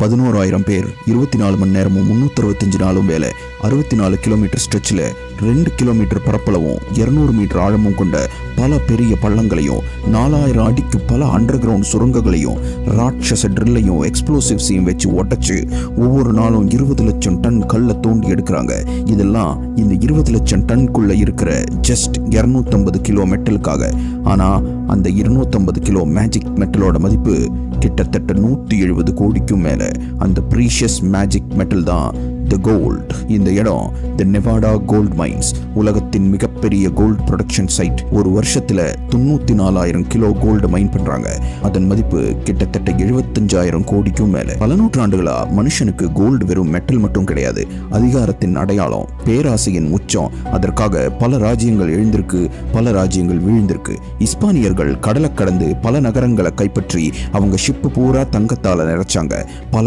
பதினோராயிரம் பேர் இருபத்தி நாலு மணி நேரமும் முந்நூற்றி அறுபத்தஞ்சு நாளும் வேலை. அறுபத்தி நாலு கிலோமீட்டர் ஸ்ட்ரெச்சில் ரெண்டு கிலோமீட்டர் பரப்பளவும் இருநூறு மீட்டர் ஆழமும் கொண்ட பல பெரிய பள்ளங்களையும் நாலாயிரம் அடிக்கு பல அண்டர் கிரவுண்ட் சுரங்கங்களையும் ராட்சச ட்ரில்லையும் எக்ஸ்ப்ளோசிவ்ஸையும் வச்சு உடைச்சு ஒவ்வொரு நாளும் இருபது லட்சம் டன் கல்லை தோண்டி எடுக்கிறாங்க. இதெல்லாம் இந்த இருபது லட்சம் டன்குள்ள இருக்கிற ஜஸ்ட் இரநூத்தம்பது கிலோ மெட்டலுக்காக ஆனால் அந்த இருநூத்தம்பது கிலோ மேஜிக் மெட்டலோட மதிப்பு கிட்டத்தட்ட நூற்றி எழுபது கோடிக்கும் மேலே. அந்த ப்ரீஷியஸ் மேஜிக் மெட்டல் தான் த கோல்ட் இந்த இடம் த நெவாடா கோல்ட் மைன்ஸ் உலகத்தின் மிகப்பெரிய கோல்ட் ப்ரொடக்ஷன் சைட் ஒரு வருஷத்துல தொண்ணூத்தி நாலாயிரம் கிலோ கோல்டு மைன் பண்றாங்க. அதன் மதிப்பு கிட்டத்தட்ட எழுபத்தஞ்சாயிரம் கோடிக்கும் மேல. பல நூற்றாண்டுகளா மனுஷனுக்கு கோல்டு வெறும் மெட்டல் மட்டும் கிடையாது. அதிகாரத்தின் அடையாளம் பேராசையின் உச்சம். அதற்காக பல ராஜ்யங்கள் எழுந்திருக்கு பல ராஜ்யங்கள் வீழ்ந்திருக்கு. இஸ்பானியர்கள் கடலை கடந்து பல நகரங்களை கைப்பற்றி அவங்க ஷிப்பு பூரா தங்கத்தால நிறைச்சாங்க. பல